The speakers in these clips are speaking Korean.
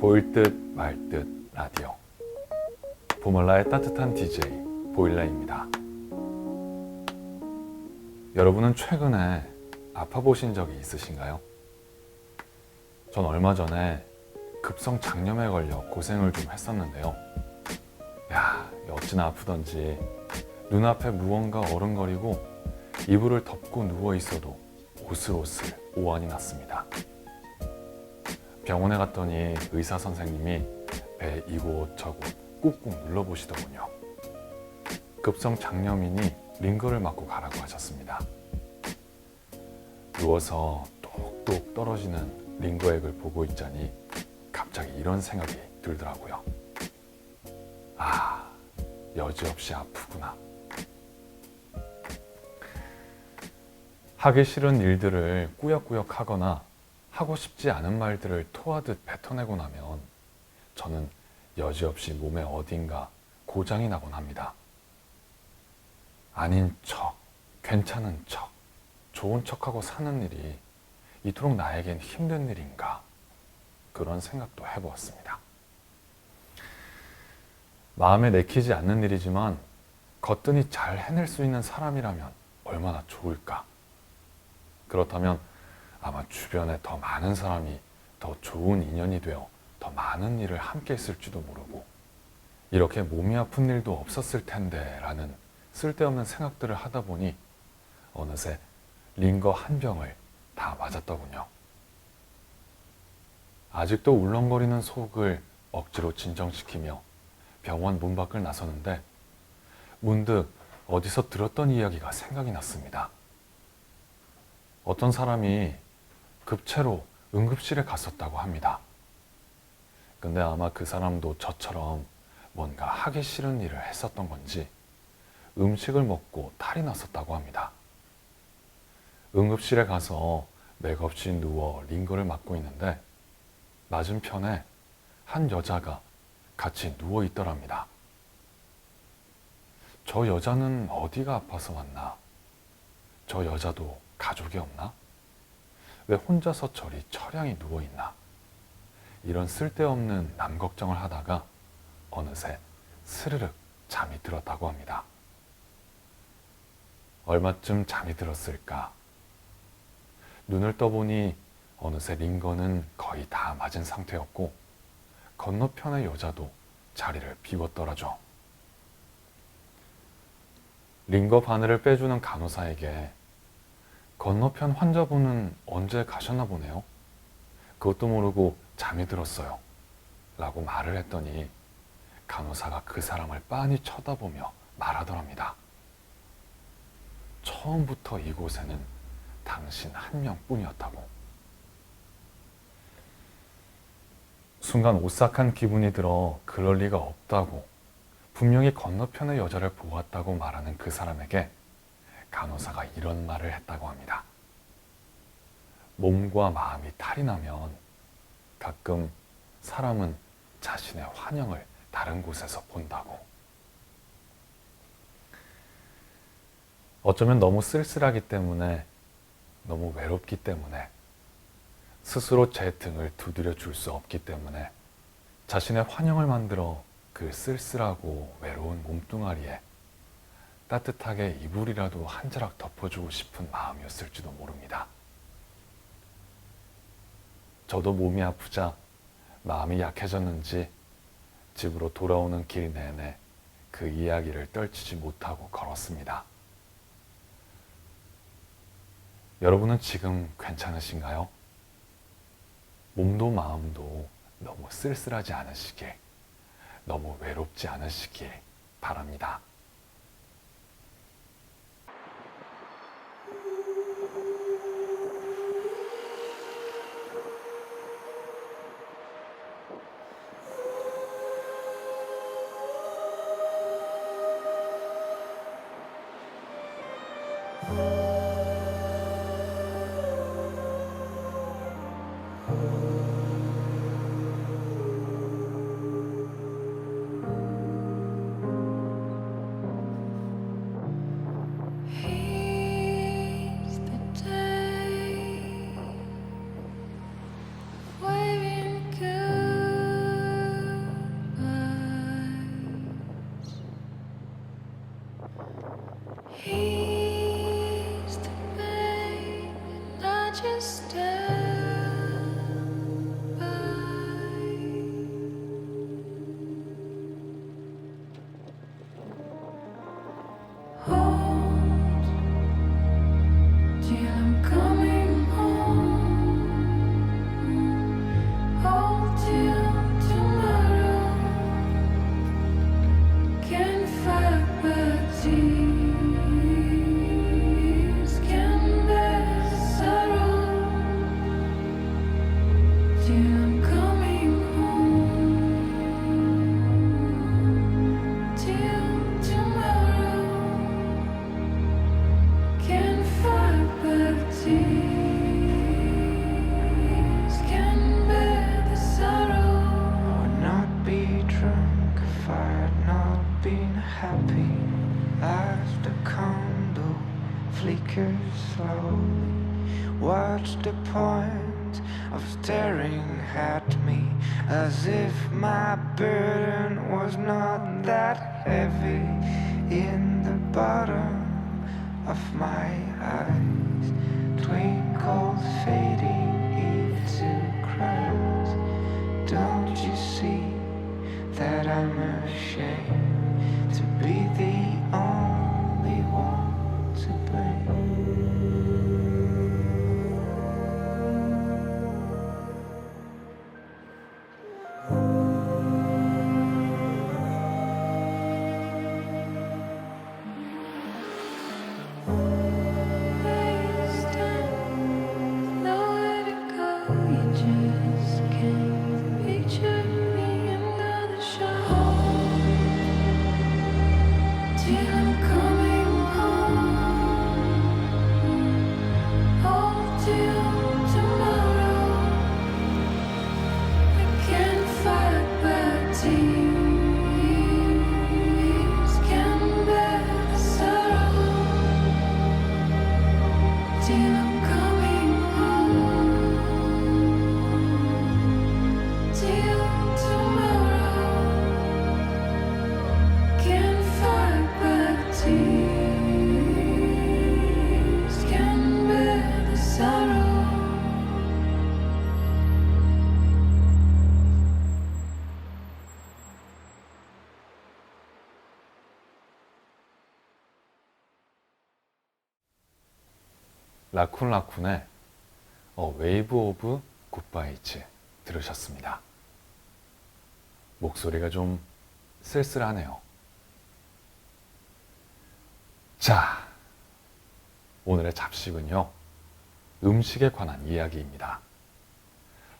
보일 듯 말 듯 라디오 보멀라의 따뜻한 DJ 보일라입니다. 여러분은 최근에 아파 보신 적이 있으신가요? 전 얼마 전에 급성 장염에 걸려 고생을 좀 했었는데요. 야, 어찌나 아프던지 눈앞에 무언가 어른거리고 이불을 덮고 누워 있어도 오슬오슬 오한이 났습니다. 병원에 갔더니 의사 선생님이 배 이곳저곳 꾹꾹 눌러보시더군요. 급성 장염이니 링거를 맞고 가라고 하셨습니다. 누워서 똑똑 떨어지는 링거액을 보고 있자니 갑자기 이런 생각이 들더라고요. 아, 여지없이 아프구나. 하기 싫은 일들을 꾸역꾸역 하거나 하고 싶지 않은 말들을 토하듯 뱉어내고 나면 저는 여지없이 몸의 어딘가 고장이 나곤 합니다. 아닌 척, 괜찮은 척, 좋은 척하고 사는 일이 이토록 나에겐 힘든 일인가 그런 생각도 해보았습니다. 마음에 내키지 않는 일이지만 거뜬히 잘 해낼 수 있는 사람이라면 얼마나 좋을까. 그렇다면 아마 주변에 더 많은 사람이 더 좋은 인연이 되어 더 많은 일을 함께 했을지도 모르고 이렇게 몸이 아픈 일도 없었을 텐데 라는 쓸데없는 생각들을 하다 보니 어느새 링거 한 병을 다 맞았더군요. 아직도 울렁거리는 속을 억지로 진정시키며 병원 문 밖을 나서는데 문득 어디서 들었던 이야기가 생각이 났습니다. 어떤 사람이 급체로 응급실에 갔었다고 합니다. 근데 아마 그 사람도 저처럼 뭔가 하기 싫은 일을 했었던 건지 음식을 먹고 탈이 났었다고 합니다. 응급실에 가서 맥없이 누워 링거를 맞고 있는데 맞은편에 한 여자가 같이 누워 있더랍니다. 저 여자는 어디가 아파서 왔나? 저 여자도 가족이 없나? 왜 혼자서 저리 처량히 누워 있나? 이런 쓸데없는 남 걱정을 하다가 어느새 스르륵 잠이 들었다고 합니다. 얼마쯤 잠이 들었을까? 눈을 떠보니 어느새 링거는 거의 다 맞은 상태였고 건너편의 여자도 자리를 비웠더라죠. 링거 바늘을 빼주는 간호사에게 건너편 환자분은 언제 가셨나 보네요. 그것도 모르고 잠이 들었어요. 라고 말을 했더니 간호사가 그 사람을 빤히 쳐다보며 말하더랍니다. 처음부터 이곳에는 당신 한 명뿐이었다고. 순간 오싹한 기분이 들어 그럴 리가 없다고 분명히 건너편의 여자를 보았다고 말하는 그 사람에게 간호사가 이런 말을 했다고 합니다. 몸과 마음이 탈이 나면 가끔 사람은 자신의 환영을 다른 곳에서 본다고. 어쩌면 너무 쓸쓸하기 때문에, 너무 외롭기 때문에, 스스로 제 등을 두드려 줄 수 없기 때문에 자신의 환영을 만들어 그 쓸쓸하고 외로운 몸뚱아리에 따뜻하게 이불이라도 한 자락 덮어주고 싶은 마음이었을지도 모릅니다. 저도 몸이 아프자 마음이 약해졌는지 집으로 돌아오는 길 내내 그 이야기를 떨치지 못하고 걸었습니다. 여러분은 지금 괜찮으신가요? 몸도 마음도 너무 쓸쓸하지 않으시길, 너무 외롭지 않으시길 바랍니다. you. As if my burden was not that heavy in the bottom of my eyes. Twinkles fading into crowds. Don't you see that I'm ashamed 라쿤 라쿤의 어, 웨이브 오브 굿바이츠 들으셨습니다. 목소리가 좀 쓸쓸하네요. 자, 오늘의 잡식은요, 음식에 관한 이야기입니다.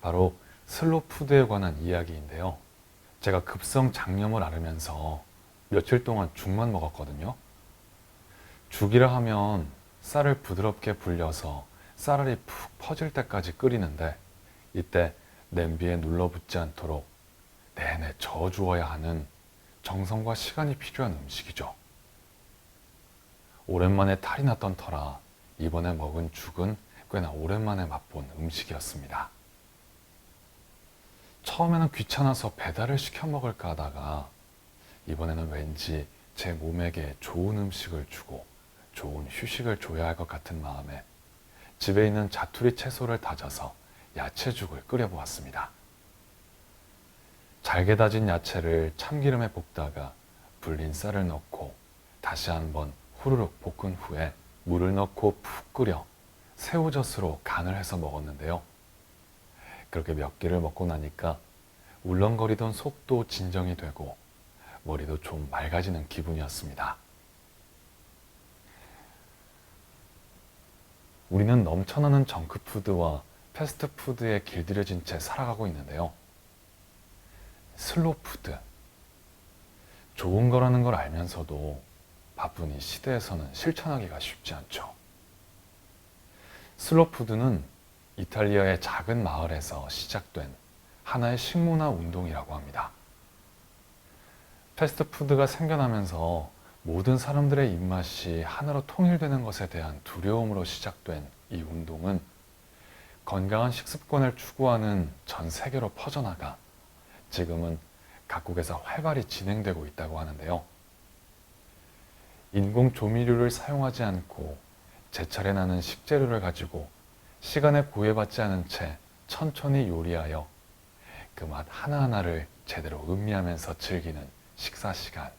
바로 슬로푸드에 관한 이야기인데요. 제가 급성 장염을 앓으면서 며칠 동안 죽만 먹었거든요. 죽이라 하면 쌀을 부드럽게 불려서 쌀알이 푹 퍼질 때까지 끓이는데 이때 냄비에 눌러붙지 않도록 내내 저어주어야 하는 정성과 시간이 필요한 음식이죠. 오랜만에 탈이 났던 터라 이번에 먹은 죽은 꽤나 오랜만에 맛본 음식이었습니다. 처음에는 귀찮아서 배달을 시켜 먹을까 하다가 이번에는 왠지 제 몸에게 좋은 음식을 주고 좋은 휴식을 줘야 할 것 같은 마음에 집에 있는 자투리 채소를 다져서 야채죽을 끓여보았습니다. 잘게 다진 야채를 참기름에 볶다가 불린 쌀을 넣고 다시 한번 후루룩 볶은 후에 물을 넣고 푹 끓여 새우젓으로 간을 해서 먹었는데요. 그렇게 몇 끼를 먹고 나니까 울렁거리던 속도 진정이 되고 머리도 좀 맑아지는 기분이었습니다. 우리는 넘쳐나는 정크푸드와 패스트푸드에 길들여진 채 살아가고 있는데요. 슬로푸드. 좋은 거라는 걸 알면서도 바쁜 이 시대에서는 실천하기가 쉽지 않죠. 슬로푸드는 이탈리아의 작은 마을에서 시작된 하나의 식문화 운동이라고 합니다. 패스트푸드가 생겨나면서 모든 사람들의 입맛이 하나로 통일되는 것에 대한 두려움으로 시작된 이 운동은 건강한 식습관을 추구하는 전 세계로 퍼져나가 지금은 각국에서 활발히 진행되고 있다고 하는데요. 인공 조미료를 사용하지 않고 제철에 나는 식재료를 가지고 시간에 구애받지 않은 채 천천히 요리하여 그 맛 하나하나를 제대로 음미하면서 즐기는 식사 시간.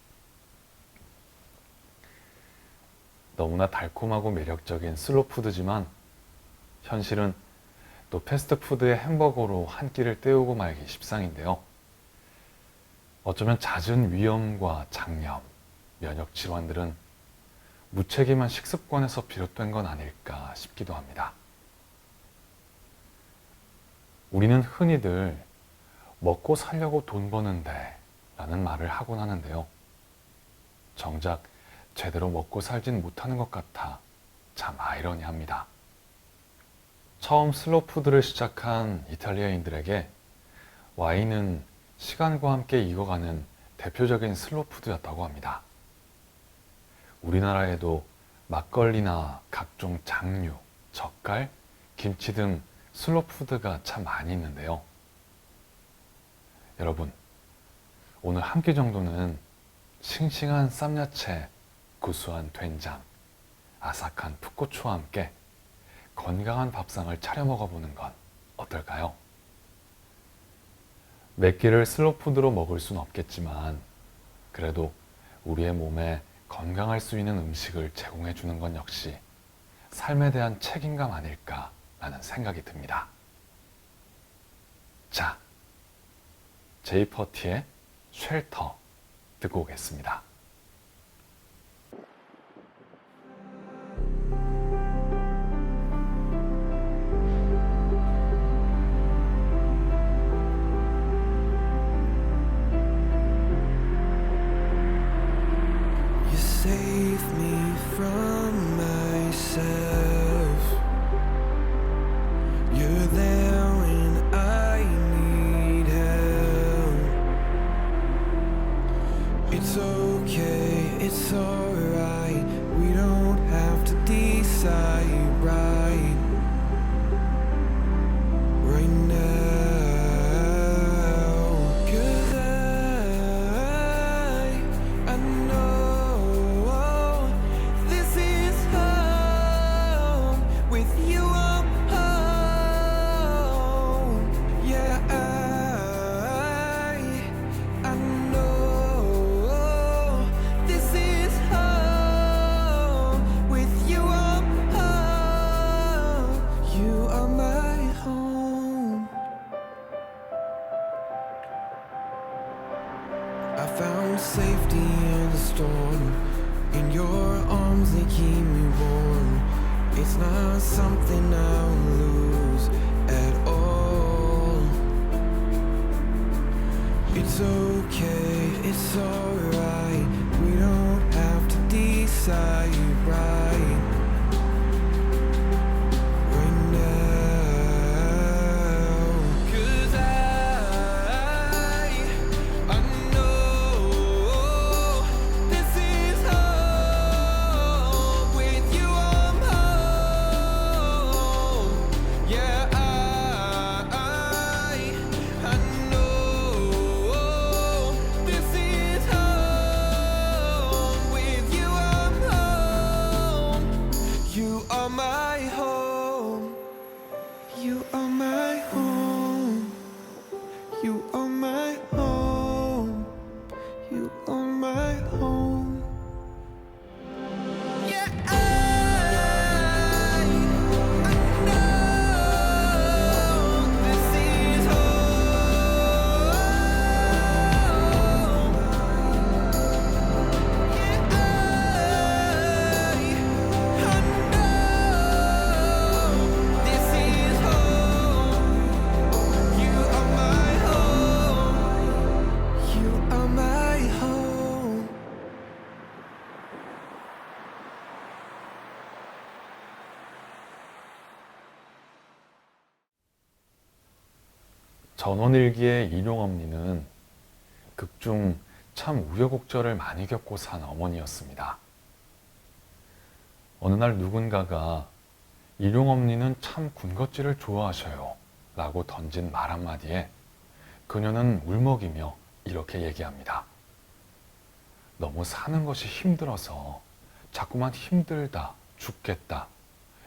너무나 달콤하고 매력적인 슬로푸드지만 현실은 또 패스트푸드의 햄버거로 한 끼를 때우고 말기 십상인데요. 어쩌면 잦은 위염과 장염, 면역 질환들은 무책임한 식습관에서 비롯된 건 아닐까 싶기도 합니다. 우리는 흔히들 먹고 살려고 돈 버는데 라는 말을 하곤 하는데요. 정작 제대로 먹고 살진 못하는 것 같아 참 아이러니합니다. 처음 슬로푸드를 시작한 이탈리아인들에게 와인은 시간과 함께 익어가는 대표적인 슬로푸드였다고 합니다. 우리나라에도 막걸리나 각종 장류, 젓갈, 김치 등 슬로푸드가 참 많이 있는데요. 여러분, 오늘 한 끼 정도는 싱싱한 쌈야채, 구수한 된장, 아삭한 풋고추와 함께 건강한 밥상을 차려 먹어보는 건 어떨까요? 몇 끼를 슬로푸드로 먹을 순 없겠지만 그래도 우리의 몸에 건강할 수 있는 음식을 제공해 주는 건 역시 삶에 대한 책임감 아닐까라는 생각이 듭니다. 자, 제이퍼티의 쉘터 듣고 오겠습니다. Save me from myself. Me warm. It's not something I'll lose at all. It's okay, it's alright. We don't have to decide right. Right 전원일기의 일용엄니는 극중 참 우여곡절을 많이 겪고 산 어머니였습니다. 어느 날 누군가가 일용엄니는 참 군것질을 좋아하셔요. 라고 던진 말 한마디에 그녀는 울먹이며 이렇게 얘기합니다. 너무 사는 것이 힘들어서 자꾸만 힘들다, 죽겠다,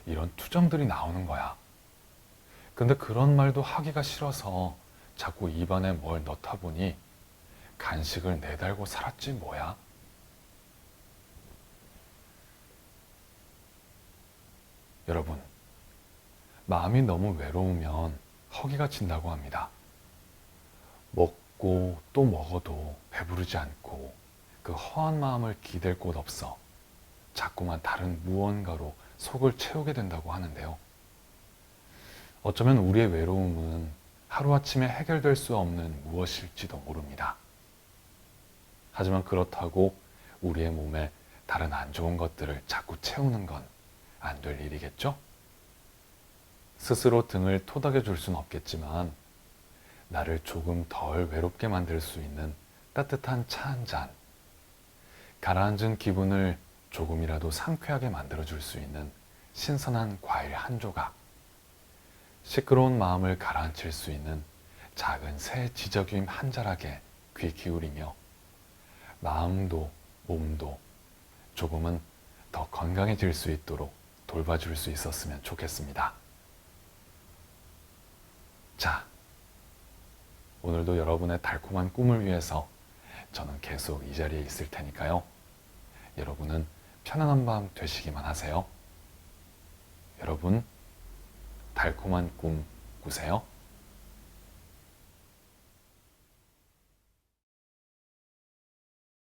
이런 투정들이 나오는 거야. 근데 그런 말도 하기가 싫어서 자꾸 입안에 뭘 넣다 보니 간식을 내달고 살았지 뭐야. 여러분, 마음이 너무 외로우면 허기가 진다고 합니다. 먹고 또 먹어도 배부르지 않고 그 허한 마음을 기댈 곳 없어 자꾸만 다른 무언가로 속을 채우게 된다고 하는데요. 어쩌면 우리의 외로움은 하루아침에 해결될 수 없는 무엇일지도 모릅니다. 하지만 그렇다고 우리의 몸에 다른 안 좋은 것들을 자꾸 채우는 건 안 될 일이겠죠? 스스로 등을 토닥여 줄 수는 없겠지만 나를 조금 덜 외롭게 만들 수 있는 따뜻한 차 한 잔, 가라앉은 기분을 조금이라도 상쾌하게 만들어 줄 수 있는 신선한 과일 한 조각, 시끄러운 마음을 가라앉힐 수 있는 작은 새 지저귀임 한 자락에 귀 기울이며 마음도 몸도 조금은 더 건강해질 수 있도록 돌봐줄 수 있었으면 좋겠습니다. 자, 오늘도 여러분의 달콤한 꿈을 위해서 저는 계속 이 자리에 있을 테니까요. 여러분은 편안한 밤 되시기만 하세요. 여러분, 달콤한 꿈 꾸세요.